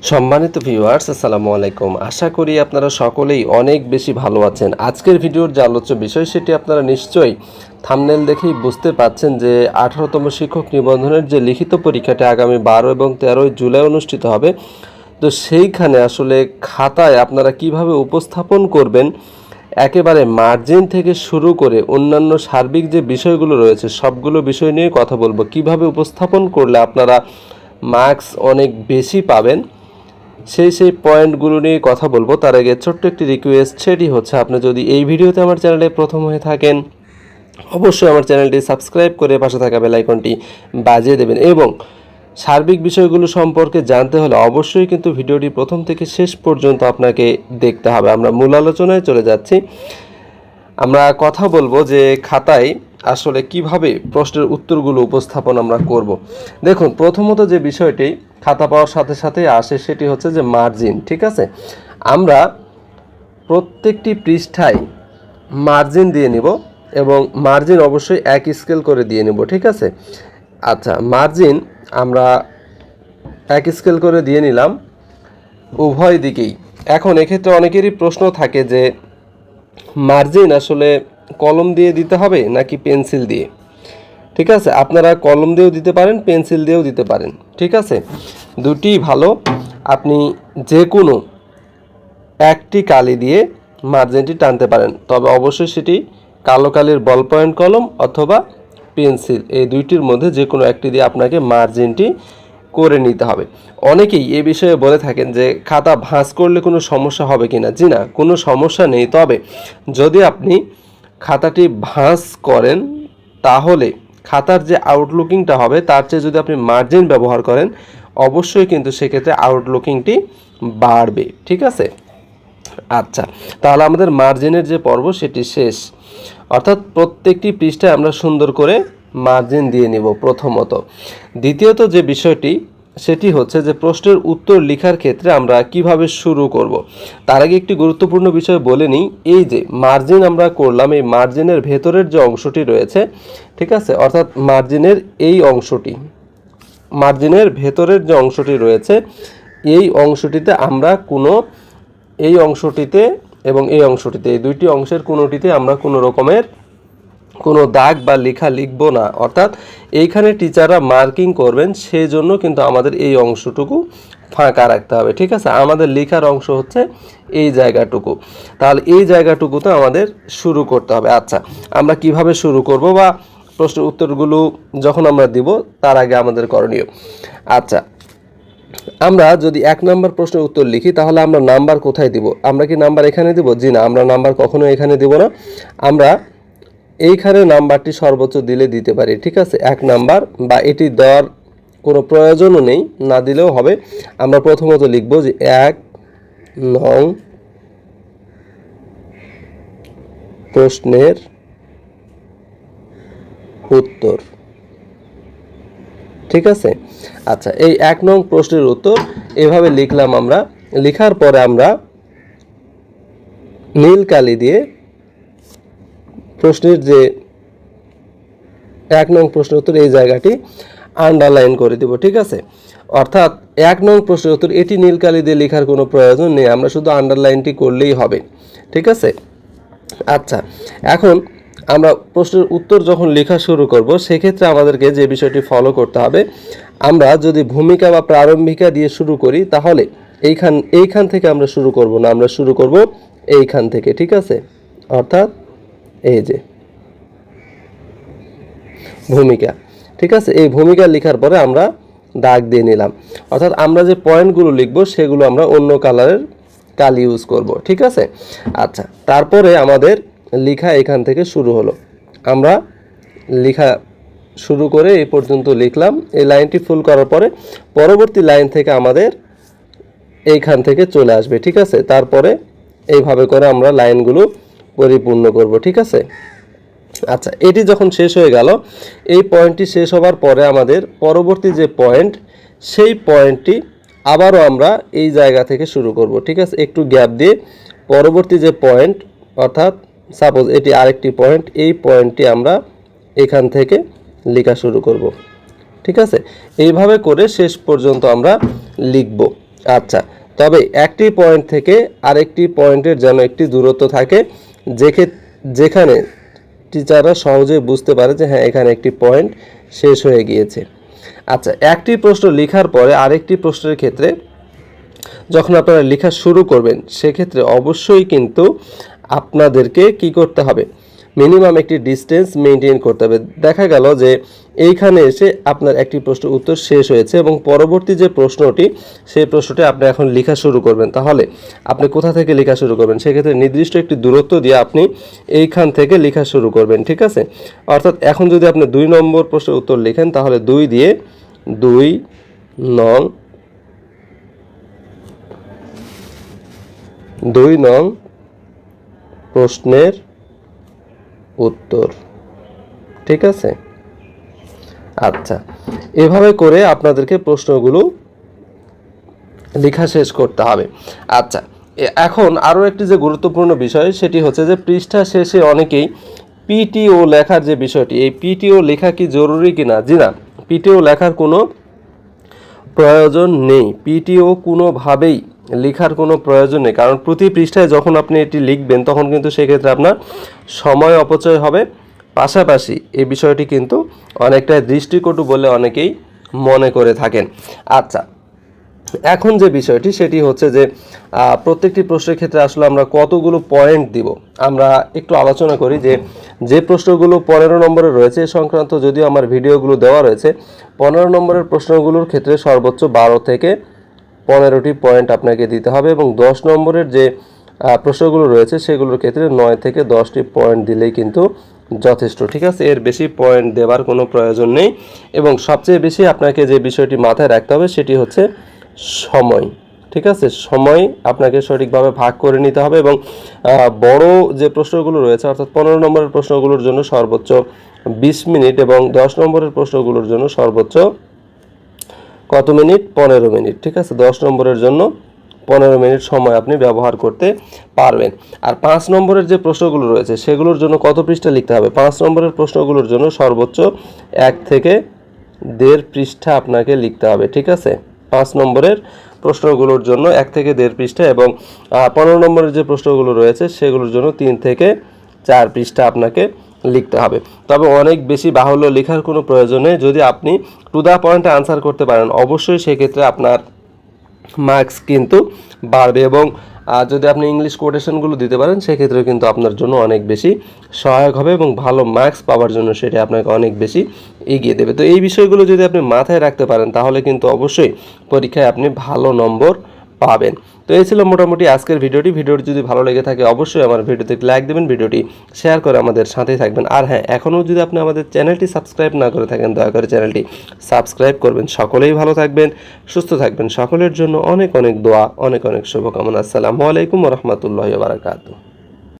সম্মানিত ভিউয়ার্স আসসালামু আলাইকুম। আশা করি আপনারা সকলেই অনেক বেশি ভালো আছেন। আজকের ভিডিওর যে আলোচ্য বিষয়, সেটি আপনারা নিশ্চয়ই থামনেল দেখেই বুঝতে পাচ্ছেন যে আঠারোতম শিক্ষক নিবন্ধনের যে লিখিত পরীক্ষাটি আগামী বারো এবং তেরোই জুলাই অনুষ্ঠিত হবে। তো সেইখানে আসলে খাতায় আপনারা কীভাবে উপস্থাপন করবেন, একেবারে মার্জিন থেকে শুরু করে অন্যান্য সার্বিক যে বিষয়গুলো রয়েছে, সবগুলো বিষয় নিয়ে কথা বলব। কীভাবে উপস্থাপন করলে আপনারা মার্কস অনেক বেশি পাবেন? সেই সেই পয়েন্টগুলো নিয়ে কথা বলব। তার আগে ছোট্ট একটি রিকোয়েস্ট সেটি হচ্ছে আপনি যদি এই ভিডিওতে আমার চ্যানেলে প্রথম হয়ে থাকেন, অবশ্যই আমার চ্যানেলটি সাবস্ক্রাইব করে পাশে থাকা বেল আইকনটি বাজিয়ে দেবেন এবং সার্বিক বিষয়গুলো সম্পর্কে জানতে হলে অবশ্যই কিন্তু ভিডিওটি প্রথম থেকে শেষ পর্যন্ত আপনাকে দেখতে হবে। আমরা মূল আলোচনায় চলে যাচ্ছি। আমরা কথা বলব যে খাতায় আসলে কীভাবে প্রশ্নের উত্তরগুলো উপস্থাপন আমরা করব। দেখুন, প্রথমত যে বিষয়টি খাতা পাওয়ার সাথে সাথে আসে সেটি হচ্ছে যে মার্জিন ঠিক আছে? আমরা প্রত্যেকটি পৃষ্ঠায় মার্জিন দিয়ে নিব এবং মার্জিন অবশ্যই এক স্কেল করে দিয়ে নেব, ঠিক আছে? আচ্ছা মার্জিন আমরা এক স্কেল করে দিয়ে নিলাম উভয় দিকেই। এখন এক্ষেত্রে অনেকেরই প্রশ্ন থাকে যে মার্জিন আসলে কলম দিয়ে দিতে হবে নাকি পেন্সিল দিয়ে? ঠিক আছে? আপনারা কলম দিয়েও দিতে পারেন, পেন্সিল দিয়েও দিতে পারেন। ঠিক আছে? দুটি ভালো। আপনি যে কোনো একটি কালি দিয়ে মার্জিনটি টানতে পারেন। তবে অবশ্যই সেটি কালো কালির বল পয়েন্ট কলম অথবা পেন্সিল। এই দুইটির মধ্যে যে কোনো একটি দিয়ে আপনাকে মার্জিনটি করে নিতে হবে। অনেকেই এ বিষয়ে বলে থাকেন যে, খাতা ভাঁজ করলে কোনো সমস্যা হবে কিনা? জি না, কোনো সমস্যা নেই। তবে যদি আপনি খাতাটি ভাঁজ করেন, তাহলে খাতার যে আউটলুকিংটা হবে, তার চেয়ে যদি আপনি মার্জিন ব্যবহার করেন, অবশ্যই কিন্তু সেক্ষেত্রে আউটলুকিংটি বাড়বে, ঠিক আছে? আচ্ছা তাহলে আমাদের মার্জিনের যে পর্ব, সেটি শেষ। অর্থাৎ প্রত্যেকটি পৃষ্ঠায় আমরা সুন্দর করে মার্জিন দিয়ে নিব প্রথমত। দ্বিতীয়ত যে বিষয়টি সেটি হচ্ছে যে প্রশ্নের উত্তর লেখার ক্ষেত্রে আমরা কীভাবে শুরু করব। তার আগে একটি গুরুত্বপূর্ণ বিষয় বলে নিই, এই যে মার্জিন আমরা করলাম, এই মার্জিনের ভেতরের যে অংশটি রয়েছে, ঠিক আছে? অর্থাৎ মার্জিনের এই অংশটি মার্জিনের ভেতরের যে অংশটি রয়েছে, এই অংশটিতে আমরা কোনো, এই অংশটিতে এবং এই অংশটিতে, এই দুইটি অংশের কোনোটিতে আমরা কোনো রকমের কোনো দাগ বা লেখা লিখব না। অর্থাৎ এইখানে টিচাররা মার্কিং করবেন সেই জন্য কিন্তু আমাদের এই অংশটুকু ফাঁকা রাখতে হবে। ঠিক আছে? আমাদের লেখার অংশ হচ্ছে এই জায়গাটুকু। তাহলে এই জায়গাটুকুতে আমাদের শুরু করতে হবে। আচ্ছা আমরা কীভাবে শুরু করব বা প্রশ্নের উত্তরগুলো যখন আমরা দিব, তার আগে আমাদের করণীয়। আচ্ছা আমরা যদি এক নাম্বার প্রশ্নের উত্তর লিখি, তাহলে আমরা নাম্বার কোথায় দিব? আমরা কি নাম্বার এখানে দিব? জি না, আমরা নাম্বার কখনো এখানে দিব না। আমরা এইখানে নাম্বারটি সর্বোচ্চ দিলে দিতে পারি, ঠিক আছে? এক নাম্বার, বা এটি দেওয়ার কোনো প্রয়োজনও নেই, না দিলেও হবে। আমরা প্রথমত লিখব যে এক নং প্রশ্নের উত্তর, ঠিক আছে? আচ্ছা এই এক নং প্রশ্নের উত্তর এভাবে লিখলাম আমরা। লেখার পরে আমরা নীল কালি দিয়ে প্রশ্নের যে এক নং প্রশ্নের উত্তর, এই জায়গাটি আন্ডারলাইন করে দিব, ঠিক আছে? অর্থাৎ এক নং প্রশ্নের উত্তর, এটি নীল কালি দিয়ে লেখার কোনো প্রয়োজন নেই, আমরা শুধু আন্ডারলাইনটি করলেই হবে, ঠিক আছে? আচ্ছা এখন আমরা প্রশ্নের উত্তর যখন লেখা শুরু করব, সেক্ষেত্রে আমাদেরকে যে বিষয়টি ফলো করতে হবে, আমরা যদি ভূমিকা বা প্রারম্ভিকা দিয়ে শুরু করি, তাহলে এইখান এইখান থেকে আমরা শুরু করব না, আমরা শুরু করব এইখান থেকে, ঠিক আছে? অর্থাৎ এই যে, ভূমিকা, ঠিক আছে? এই ভূমিকা লেখার পরে আমরা দাগ দিয়ে নিলাম। অর্থাৎ আমরা যে পয়েন্টগুলো লিখব, সেগুলো আমরা অন্য কালারের কাল ইউজ করব, ঠিক আছে? আচ্ছা তারপরে আমাদের লেখা এখান থেকে শুরু হলো। আমরা লেখা শুরু করে এই পর্যন্ত লিখলাম। এই লাইনটি ফুল করার পরে পরবর্তী লাইন থেকে আমাদের এইখান থেকে চলে আসবে, ঠিক আছে? তারপরে এইভাবে করে আমরা লাইনগুলো পরিপূর্ণ করব, ঠিক আছে? আচ্ছা এটি যখন শেষ হয়ে গেল, এই পয়েন্টটি শেষ হবার পরে আমাদের পরবর্তী যে পয়েন্ট, সেই পয়েন্টটি আবারও আমরা এই জায়গা থেকে শুরু করব, ঠিক আছে? একটু গ্যাপ দিয়ে পরবর্তী যে পয়েন্ট, অর্থাৎ সাপোজ এটি আরেকটি পয়েন্ট, এই পয়েন্টটি আমরা এখান থেকে লেখা শুরু করব, ঠিক আছে? এইভাবে করে শেষ পর্যন্ত আমরা লিখব। আচ্ছা তবে একটি পয়েন্ট থেকে আরেকটি পয়েন্টের যেন একটি দূরত্ব থাকে যেখানে টিচাররা সহজে বুঝতে পারে যে হ্যাঁ এখানে একটি পয়েন্ট শেষ হয়ে গিয়েছে। আচ্ছা একটি প্রশ্ন লেখার পরে আরেকটি প্রশ্নের ক্ষেত্রে যখন আপনারা লেখা শুরু করবেন, সেক্ষেত্রে অবশ্যই কিন্তু আপনাদেরকে কি করতে হবে? মিনিমাম একটি ডিস্টেন্স মেনটেন করতে হবে। দেখা গেল যে এইখানে এসে আপনার একটি প্রশ্নের উত্তর শেষ হয়েছে এবং পরবর্তী যে প্রশ্নটি, সেই প্রশ্নটি আপনি এখন লেখা শুরু করবেন। তাহলে আপনি কোথা থেকে লেখা শুরু করবেন? সেক্ষেত্রে নির্দিষ্ট একটি দূরত্ব দিয়ে আপনি এইখান থেকে লেখা শুরু করবেন, ঠিক আছে? অর্থাৎ এখন যদি আপনি দুই নম্বর প্রশ্নের উত্তর লেখেন, তাহলে দুই দিয়ে দুই নং দুই নং প্রশ্নের উত্তর, ঠিক আছে? আচ্ছা এভাবে করে আপনাদেরকে প্রশ্নগুলো লেখা শেষ করতে হবে। আচ্ছা এখন আরও একটি যে গুরুত্বপূর্ণ বিষয়, সেটি হচ্ছে যে পৃষ্ঠা শেষে অনেকেই পিটিও লেখার যে বিষয়টি, এই পিটিও লেখা কি জরুরি কিনা? জি না, পিটিও লেখার কোনো প্রয়োজন নেই। পিটিও কোনোভাবেই লেখার কোনো প্রয়োজন নেই। কারণ প্রতি পৃষ্ঠায় যখন আপনি এটি লিখবেন, তখন কিন্তু সেক্ষেত্রে আপনার সময় অপচয় হবে। পাশাপাশি এই বিষয়টি কিন্তু অনেকটা দৃষ্টিকটু বলে অনেকেই মনে করে থাকেন। আচ্ছা এখন যে বিষয়টি সেটি হচ্ছে যে প্রত্যেকটি প্রশ্নের ক্ষেত্রে আসলে আমরা কতগুলো পয়েন্ট দিব? আমরা একটু আলোচনা করি যে যে প্রশ্নগুলো পনেরো নম্বরে রয়েছে সংক্রান্ত, যদিও আমার ভিডিওগুলো দেওয়া রয়েছে, পনেরো নম্বরের প্রশ্নগুলোর ক্ষেত্রে সর্বোচ্চ বারো থেকে পনেরোটি পয়েন্ট আপনাকে দিতে হবে এবং দশ নম্বরের যে প্রশ্নগুলো রয়েছে সেগুলোর ক্ষেত্রে নয় থেকে দশটি পয়েন্ট দিলেই কিন্তু যথেষ্ট, ঠিক আছে? এর বেশি পয়েন্ট দেওয়ার কোনো প্রয়োজন নেই। এবং সবচেয়ে বেশি আপনাকে যে বিষয়টি মাথায় রাখতে হবে সেটি হচ্ছে সময়, ঠিক আছে? সময় আপনাকে সঠিকভাবে ভাগ করে নিতে হবে এবং বড় যে প্রশ্নগুলো রয়েছে, অর্থাৎ পনেরো নম্বরের প্রশ্নগুলোর জন্য সর্বোচ্চ বিশ মিনিট এবং দশ নম্বরের প্রশ্নগুলোর জন্য সর্বোচ্চ কত মিনিট? পনেরো মিনিট, ঠিক আছে? দশ নম্বরের জন্য পনেরো মিনিট সময় আপনি ব্যবহার করতে পারবেন। আর পাঁচ নম্বরের যে প্রশ্নগুলো রয়েছে, সেগুলোর জন্য কত পৃষ্ঠা লিখতে হবে? পাঁচ নম্বরের প্রশ্নগুলোর জন্য সর্বোচ্চ এক থেকে দেড় পৃষ্ঠা আপনাকে লিখতে হবে, ঠিক আছে? পাঁচ নম্বরের প্রশ্নগুলোর জন্য এক থেকে দেড় পৃষ্ঠা এবং পনেরো নম্বরের যে প্রশ্নগুলো রয়েছে, সেগুলোর জন্য তিন থেকে চার পৃষ্ঠা আপনাকে লিখতে হবে। তবে অনেক বেশি বাহুল্য লেখার কোনো প্রয়োজন নেই। যদি আপনি টু দ্য পয়েন্টে আনসার করতে পারেন, অবশ্যই সেক্ষেত্রে আপনার মার্কস কিন্তু বাড়বে এবং যদি আপনি ইংলিশ কোটেশনগুলো দিতে পারেন সেক্ষেত্রে কিন্তু আপনার জন্য অনেক বেশি সহায়ক হবে এবং ভালো মার্কস পাওয়ার জন্য সেটা আপনাকে অনেক বেশি এগিয়ে দেবে। তো এই বিষয়গুলো যদি আপনি মাথায় রাখতে পারেন, তাহলে কিন্তু অবশ্যই পরীক্ষায় আপনি ভালো নম্বর পাবেন। তো এই ছিল মোটামুটি আজকের ভিডিওটি। ভিডিওটি যদি ভালো লেগে থাকে, অবশ্যই আমার ভিডিওতে লাইক দেবেন, ভিডিওটি শেয়ার করে আমাদের সাথেই থাকবেন। আর হ্যাঁ এখনও যদি আপনি আমাদের চ্যানেলটি সাবস্ক্রাইব না করে থাকেন, দয়া করে চ্যানেলটি সাবস্ক্রাইব করবেন। সকলেই ভালো থাকবেন, সুস্থ থাকবেন। সকলের জন্য অনেক অনেক দোয়া, অনেক অনেক শুভকামনা। আসসালামু আলাইকুম রহমতুল্লাহ বারাকাতু